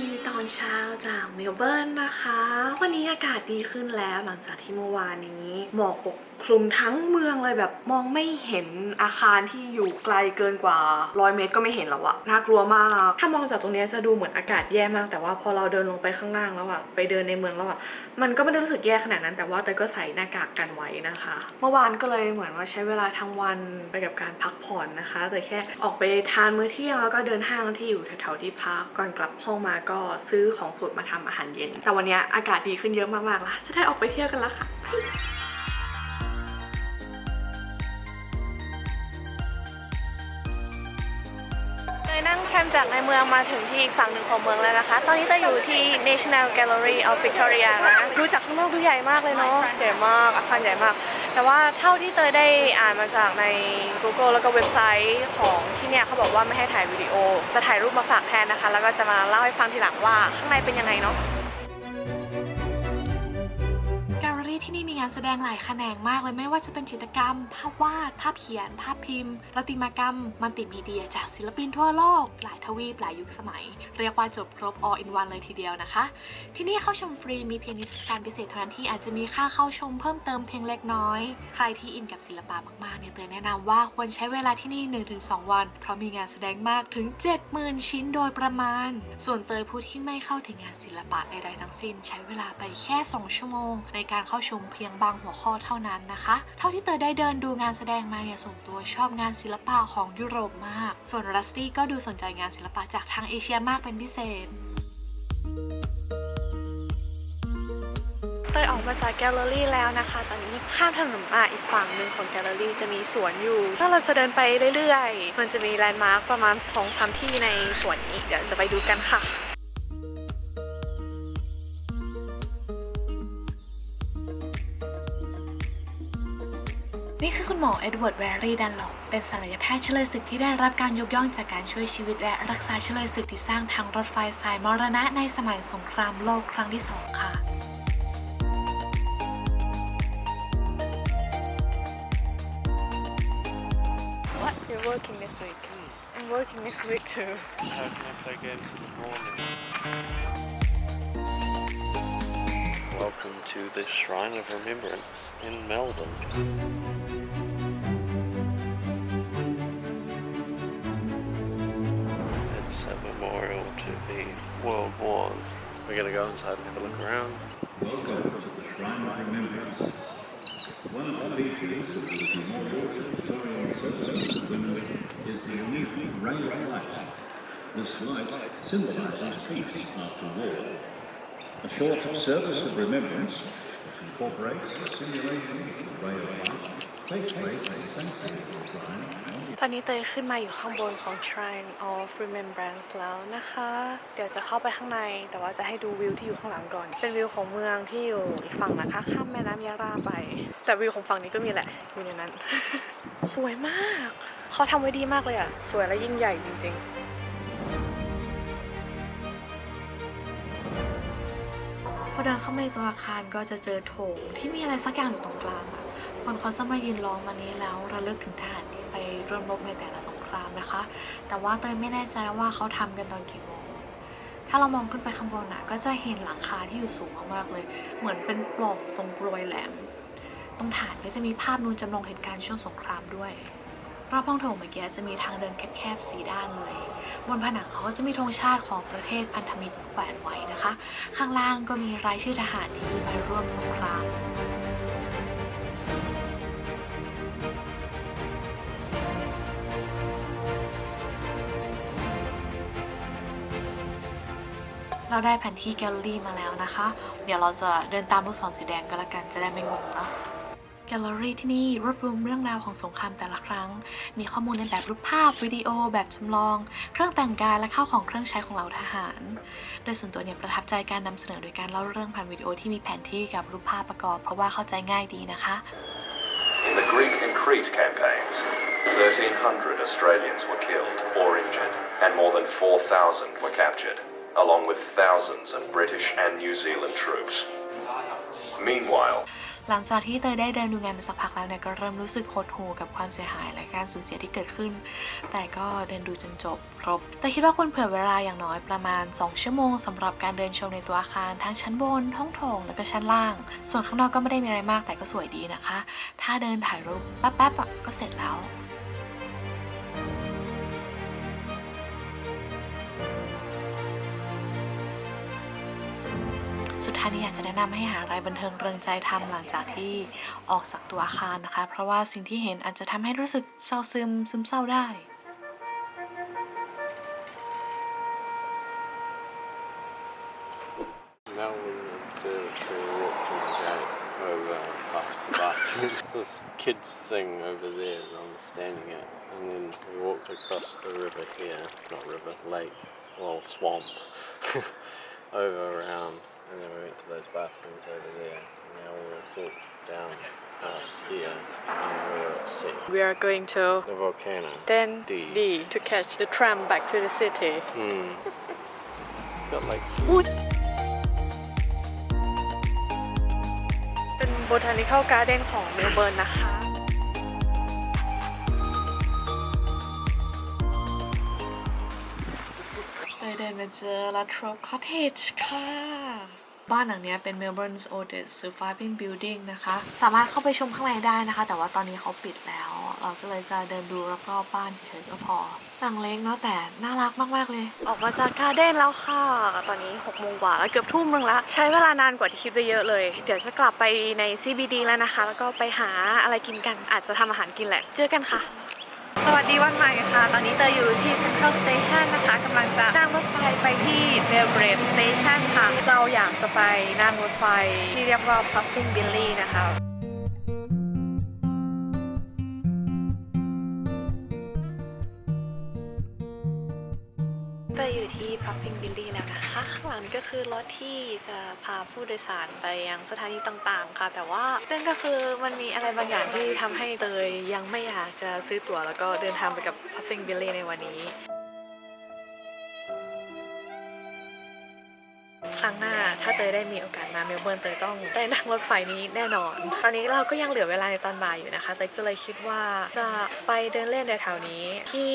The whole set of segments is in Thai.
ดีตอนเช้าจากเมลเบิร์นนะคะ วันนี้อากาศดีขึ้นแล้วหลังจากที่เมื่อวานนี้หมอกปก คลุมทั้งเมืองเลยแบบมองไม่เห็นอาคารที่อยู่ไกลเกินกว่า100เมตรก็ไม่เห็นแล้วอะน่ากลัวมาก ถ้ามองจากตรงนี้จะดูเหมือนอากาศแย่มาก แต่ว่าพอเราเดินลงไปข้างล่างแล้วอะไปเดินในเมืองแล้วอะมันก็ไม่ได้รู้สึกแย่ขนาดนั้นแต่ว่าเตยก็ใส่หน้ากากกันไว้นะคะ เมื่อวานก็เลยเหมือนว่าใช้เวลาทั้งวันไปกับการพักผ่อนนะคะ แต่แค่ออกไปทานมื้อเที่ยงแล้วก็เดินห้างที่อยู่แถวๆที่พักก่อนกลับห้องมาก็ซื้อของสดมาทำอาหารเย็น แต่วันนี้อากาศดีขึ้นเยอะมากๆแล้วจะได้ออกไปเที่ยวกันแล้วค่ะ จากในเมืองมาถึงที่อีกฝั่งหนึ่งของเมืองแล้วนะคะ ตอนนี้จะอยู่ที่ National Gallery of Victoria นะดูจากข้างนอกดูใหญ่มากเลยเนาะใหญ่มากอาคารใหญ่มาก แต่ว่าเท่าที่เตยได้อ่านมาจากใน Google แล้วก็เว็บไซต์ของที่เนี่ยเขาบอกว่าไม่ให้ถ่ายวิดีโอ จะถ่ายรูปมาฝากแทนนะคะ แล้วก็จะมาเล่าให้ฟังทีหลังว่าข้างในเป็นยังไงเนาะานแสดงหลายแขนงมากเลยไม่ว่าจะเป็นจิตรกรรม ภาพวาด ภาพเขียน ภาพพิมพ์ประติมากรรม มัลติมีเดีย จากศิลปินทั่วโลก หลายทวีปหลายยุคสมัย เรียกว่าจบครบ all in one เลยทีเดียวนะคะ ที่นี่เข้าชมฟรีมีเพียงนิทรรศการพิเศษเท่านั้นที่อาจจะมีค่าเข้าชมเพิ่มเติมเพียงเล็กน้อย ใครที่อินกับศิลปะมากๆเนี่ยเตยแนะนำว่าควรใช้เวลาที่นี่ 1-2 วัน เพราะมีงานแสดงมากถึง 70,000 ชิ้นโดยประมาณ ส่วนเตยผู้ที่ไม่เข้าถึงงานศิลปะใดๆทั้งสิ้น ใช้เวลาไปแค่ 2 ชั่วโมง ในการเข้าชมเพียงบางหัวข้อเท่านั้นนะคะ เท่าที่เตยได้เดินดูงานแสดงมาเนี่ยส่วนตัวชอบงานศิลปะของยุโรปมาก ส่วนรัสตี้ก็ดูสนใจงานศิลปะจากทางเอเชียมากเป็นพิเศษเตยออกมาจากแกลเลอรี่แล้วนะคะ ตอนนี้ข้ามถนนมาอีกฝั่งหนึ่งของแกลเลอรี่จะมีสวนอยู่ ถ้าเราจะเดินไปเรื่อยๆ มันจะมีแลนด์มาร์คประมาณ2องสามที่ในสวนนี้ เดี๋ยวจะไปดูกันค่ะ นี่คือคุณหมอเอ็ดเวิร์ดแวรี่ดันลอปเป็นศัลยแพทย์เฉลยศึกที่ได้รับการยกย่องจากการช่วยชีวิตและรักษาเฉลยศึกที่สร้างทางรถไฟสายมรณะในสมัยสงครามโลกครั้งที่สองค่ะ What? You're working this week? I'm working next week too. How can I play games in the morning? Welcome to the Shrine of Remembrance in Melbourne. It's a memorial to the World Wars. We're gonna go inside and have a look around. Welcome to the Shrine of Remembrance. One of the features of this memorial to Victorian is the unique ray light. This light symbolizes peace after war. A short service of remembrance incorporates the simulation of the ray of light takes place at the Sanctuary Shrine on ตอนนี้เตยขึ้นมาอยู่ข้างบนของ Shrine of Remembrance แล้วนะคะ เดี๋ยวจะเข้าไปข้างใน แต่ว่าจะให้ดูวิวที่อยู่ข้างหลังก่อน เป็นวิวของเมืองที่อยู่อีกฝั่งนะคะ ข้ามแม่น้ำยาราไป แต่วิวของฝั่งนี้ก็มีแหละ อยู่ในนั้น สวยมาก เขาทำไว้ดีมากเลยอะสวยและยิ่งใหญ่จริง ๆ เดินเข้ามาในตัวอาคารก็จะเจอโถงที่มีอะไรสักอย่างอยู่ตรงกลางอะคนเขาจะมายืนล้อมมันนี้แล้วระลึกถึงทหารที่ไปร่วมรบในแต่ละสงครามนะคะ แต่ว่าเตยไม่แน่ใจว่าเขาทำกันตอนกี่โมง ถ้าเรามองขึ้นไปข้างบนอะก็จะเห็นหลังคาที่อยู่สูงมากๆเลย เหมือนเป็นปล่องทรงกรวยแหลม ตรงฐานก็จะมีภาพนูนจำลองเหตุการณ์ช่วงสงครามด้วย รอบห้องโถงเมื่อกี้จะมีทางเดินแคบๆสีด้านเลย บนผนังเขาก็จะมีธงชาติของประเทศพันธมิตรแขวนไว้นะคะ ข้างล่างก็มีรายชื่อทหารที่ไปร่วมสงครามเราได้แผนที่แกลเลอรี่มาแล้วนะคะ เดี๋ยวเราจะเดินตามลูกศรสีแดงก็แล้วกันจะได้ไม่งงเนาะ แกลเลอรี่ที่นี่รวบรวมเรื่องราวของสงครามแต่ละครั้ง มีข้อมูลในแบบรูปภาพ วิดีโอ แบบจำลอง เครื่องแต่งกายและข้าวของเครื่องใช้ของเหล่าทหาร โดยส่วนตัวเนี่ยประทับใจการนำเสนอโดยการเล่าเรื่องผ่านวิดีโอที่มีแผนที่กับรูปภาพประกอบ เพราะว่าเข้าใจง่ายดีนะคะ In the Greek and Crete campaigns, 1,300 Australians were killed or injured, and more than 4,000 were captured, along with thousands of British and New Zealand troops. Meanwhile, หลังจากที่เตยได้เดินดูงานมาสักพักแล้วเนี่ยก็เริ่มรู้สึกหดหู่กับความเสียหายและการสูญเสียที่เกิดขึ้น แต่ก็เดินดูจนจบครบ แต่คิดว่าควรเผื่อเวลาอย่างน้อยประมาณ 2 ชั่วโมงสำหรับการเดินชมในตัวอาคารทั้งชั้นบนห้องโถงแล้วก็ชั้นล่าง ส่วนข้างนอกก็ไม่ได้มีอะไรมากแต่ก็สวยดีนะคะ ถ้าเดินถ่ายรูปแป๊บๆก็เสร็จแล้ว สุดท้ายนี้อยากจะแนะนำให้หาอะไรบันเทิงเริงใจทำหลังจากที่ออกจากตัวอาคารนะคะ เพราะว่าสิ่งที่เห็นอาจจะทำให้รู้สึกเศร้าซึมซึมเศร้าได้ Now we're observatory walking the gate over past the bathrooms. this kids thing over there that I'm standing at. And then we walked across the river here, not river, lake, well, swamp, over around. And then we went to those bathrooms over there. And now we walked down past here and we're at sea. We are going to The volcano. then D. D to catch the tram back to the city. Hmm. It's got like เป็น Botanical Garden ของเมลเบิร์นนะคะ เตยเดินมาเจอลาทรอปคอ t เทจค่ะ บ้านหลังนี้เป็น Melbourne's oldest surviving building นะคะ สามารถเข้าไปชมข้างในได้นะคะ แต่ว่าตอนนี้เขาปิดแล้ว เราก็เลยจะเดินดูรอบๆบ้านเฉยๆก็พอ หลังเล็กเนาะแต่น่ารักมากๆเลย ออกมาจากการ์เด้นแล้วค่ะ ตอนนี้6โมงกว่าแล้วเกือบทุ่มนึงแล้วใช้เวลานานกว่าที่คิดไปเยอะเลย เดี๋ยวจะกลับไปใน CBD แล้วนะคะ แล้วก็ไปหาอะไรกินกัน อาจจะทำอาหารกินแหละ เจอกันค่ะ สวัสดีวันใหม่ค่ะ ตอนนี้เตยอยู่ที่ Central Station นะคะกำลังจะนั่งรถไฟไปที่ Belgrave Station ค่ะ เราอยากจะไปนั่งรถไฟที่เรียกว่า Puffing Billy นะคะ อยู่ที่แล้วนะคะข้างหลังก็คือรถที่จะพาผู้โดยสารไปยังสถานีต่างๆ ค่ะ แต่ว่าเรื่องก็คือมันมีอะไรบางอย่างที่ทำให้เตยยังไม่อยากจะซื้อตั๋วแล้วก็เดินทางไปกับพัฟฟิงบิลลี่ในวันนี้ครั้งหน้าถ้าเตยได้มีโอกาส มาเมลเบิร์นเตยต้องได้นั่งรถไฟนี้แน่นอน ตอนนี้เราก็ยังเหลือเวลาในตอนบ่ายอยู่นะคะเตยก็เลยคิดว่าจะไปเดินเล่นในแถวนี้ ที่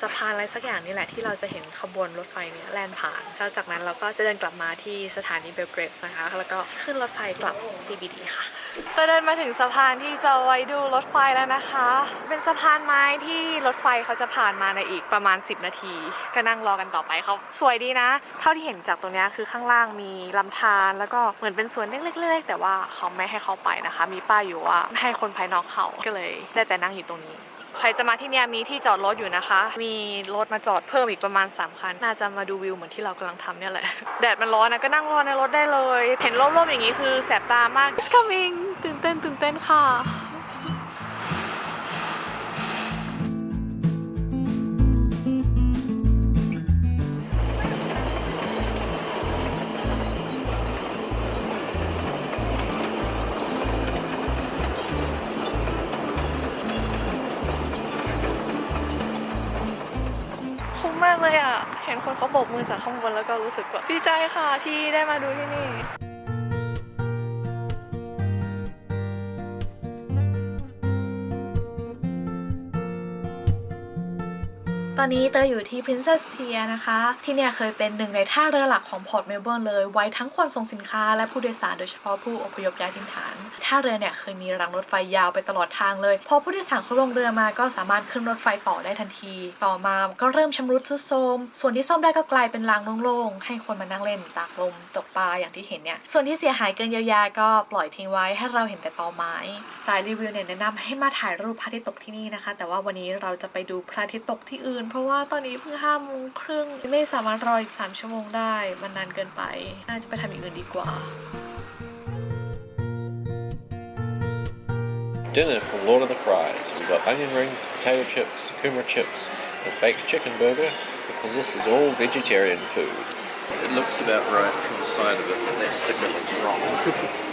สะพานอะไรสักอย่างนี่แหละที่เราจะเห็นขบวนรถไฟเนี้แล่นผ่านแล้วจากนั้นเราก็จะเดินกลับมาที่สถานีเบลเกรฟนะคะ แล้วก็ขึ้นรถไฟกลับ CBD ค่ะจะเดินมาถึงสะพานที่จะไว้ดูรถไฟแล้วนะคะ เป็นสะพานไม้ที่รถไฟเขาจะผ่านมาในอีกประมาณ 10 นาที ก็นั่งรอกันต่อไปเขาสวยดีนะ เท่าที่เห็นจากตรงนี้คือข้างล่างมีลำธารแล้วก็เหมือนเป็นสวนเล็กๆแต่ว่าเขาไม่ให้เข้าไปนะคะ มีป้ายอยู่ว่าไม่ให้คนภายนอกเข้าก็เลยได้แต่นั่งอยู่ตรงนี้ใครจะมาที่เนี่ยมีที่จอดรถอยู่นะคะ มีรถมาจอดเพิ่มอีกประมาณ 3 คัน น่าจะมาดูวิวเหมือนที่เรากำลังทำเนี่ยแหละ แดดมันร้อนนะก็นั่งรอในรถได้เลย เห็นร่มๆอย่างนี้คือแสบตามาก It's coming ตื่นเต้นตื่นเต้นค่ะ บกมือจากข้างบนแล้วก็รู้สึกแบบดีใจค่ะที่ได้มาดูที่นี่ ตอนนี้เตยอยู่ที่ Princess Pier นะคะ ที่เนี่ยเคยเป็นหนึ่งในท่าเรือหลักของพอร์ตเมลเบิร์นเลย ไว้ทั้งคนส่งสินค้าและผู้โดยสารโดยเฉพาะผู้อพยพย้ายถิ่นฐาน ท่าเรือเนี่ยเคยมีรางรถไฟยาวไปตลอดทางเลย พอผู้โดยสารเขาลงเรือมาก็สามารถขึ้นรถไฟต่อได้ทันที ต่อมาก็เริ่มชำรุดทรุดโทรม ส่วนที่ซ่อมได้ก็กลายเป็นรางโล่งๆ ให้คนมานั่งเล่นตากลมตกปลาอย่างที่เห็นเนี่ย ส่วนที่เสียหายเกินเยียวยาก็ปล่อยทิ้งไว้ให้เราเห็นแต่ตอไม้รายรีวิวเนี่ยแนะนำให้มาถ่ายรูปพระอาทิตย์ตกที่นี่นะคะ แต่ว่าวันนี้เราจะไปดูพระอาทิตย์ตกที่อื่นเพราะว่าตอนนี้เพิ่งห้าโมงครึ่งไม่สามารถรออีก3ชั่วโมงได้ มันนานเกินไป น่าจะไปทำอย่างอื่นดีกว่า dinner from Lord of the Fries. We've got onion rings, potato chips, kumara chips, and a fake chicken burger because this is all vegetarian food. It looks about right from the side of it, but that sticker looks wrong.